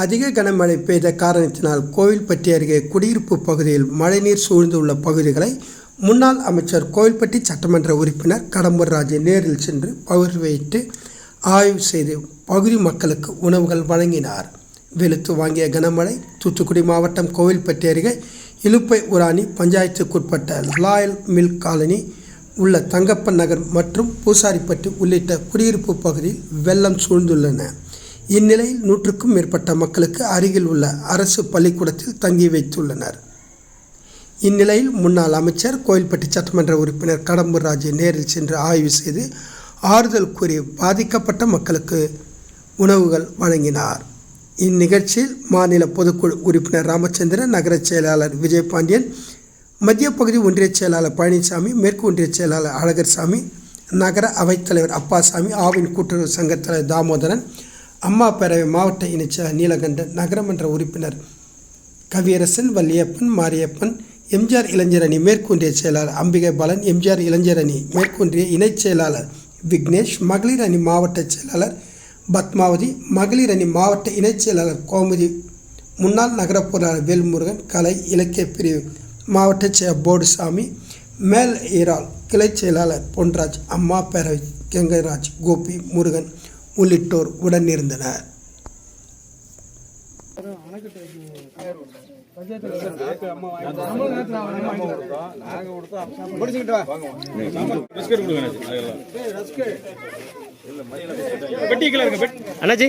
அதிக கனமழை பெய்த காரணத்தினால் கோவில்பட்டி அருகே குடியிருப்பு பகுதியில் மழைநீர் சூழ்ந்துள்ள பகுதிகளை முன்னாள் அமைச்சர் கோவில்பட்டி சட்டமன்ற உறுப்பினர் கடம்பூர் ராஜு நேரில் சென்று பார்வையிட்டு ஆய்வு செய்து பகுதி மக்களுக்கு உணவுகள் வழங்கினார். வெளுத்து வாங்கிய கனமழை தூத்துக்குடி மாவட்டம் கோவில்பட்டி அருகே இலுப்பை உராணி பஞ்சாயத்துக்குட்பட்ட லாயல் மில் காலனி உள்ள தங்கப்பன் நகர் மற்றும் பூசாரிப்பட்டி உள்ளிட்ட குடியிருப்பு பகுதியில் வெள்ளம் சூழ்ந்துள்ளன. இந்நிலையில் நூற்றுக்கும் மேற்பட்ட மக்களுக்கு அருகில் உள்ள அரசு பள்ளிக்கூடத்தில் தங்கி வைத்துள்ளனர். இந்நிலையில் முன்னாள் அமைச்சர் கோயில்பட்டி சட்டமன்ற உறுப்பினர் கடம்பூர் ராஜை நேரில் சென்று ஆய்வு செய்து ஆறுதல் கூறி பாதிக்கப்பட்ட மக்களுக்கு உணவுகள் வழங்கினார். இந்நிகழ்ச்சியில் மாநில பொதுக்குழு உறுப்பினர் ராமச்சந்திரன் நகரச் செயலாளர் விஜயபாண்டியன் மத்திய பகுதி ஒன்றிய செயலாளர் பழனிசாமி மேற்கு ஒன்றிய செயலாளர் அழகர்சாமி நகர அவைத்தலைவர் அப்பாசாமி ஆவின் கூட்டுறவு சங்கத் தலைவர் தாமோதரன் அம்மா பேரவை மாவட்ட இணைச்சர் நீலகண்டன் நகரமன்ற உறுப்பினர் கவியரசன் வள்ளியப்பன் மாரியப்பன் எம்ஜிஆர் இளைஞர் அணி மேற்கொன்றிய செயலாளர் அம்பிகை பாலன் எம்ஜிஆர் இளைஞர் அணி மேற்கொன்றிய இணைச் செயலாளர் விக்னேஷ் மகளிர் அணி மாவட்ட செயலாளர் பத்மாவதி மகளிர் அணி மாவட்ட இணைச் செயலாளர் கோமதி முன்னாள் நகர பொருளாளர் வேல்முருகன் கலை இலக்கிய பிரிவு மாவட்ட செயலர் போடுசாமி மேல் ஈரால் கிளைச் செயலாளர் பொன்ராஜ் அம்மா பேரவை கங்கராஜ் கோபி முருகன் உள்ளிட்டோர் உடனிருந்தனர் அண்ணாச்சி கொடுங்க பெட்டி கீழே இருங்க பெட்டி அண்ணாச்சி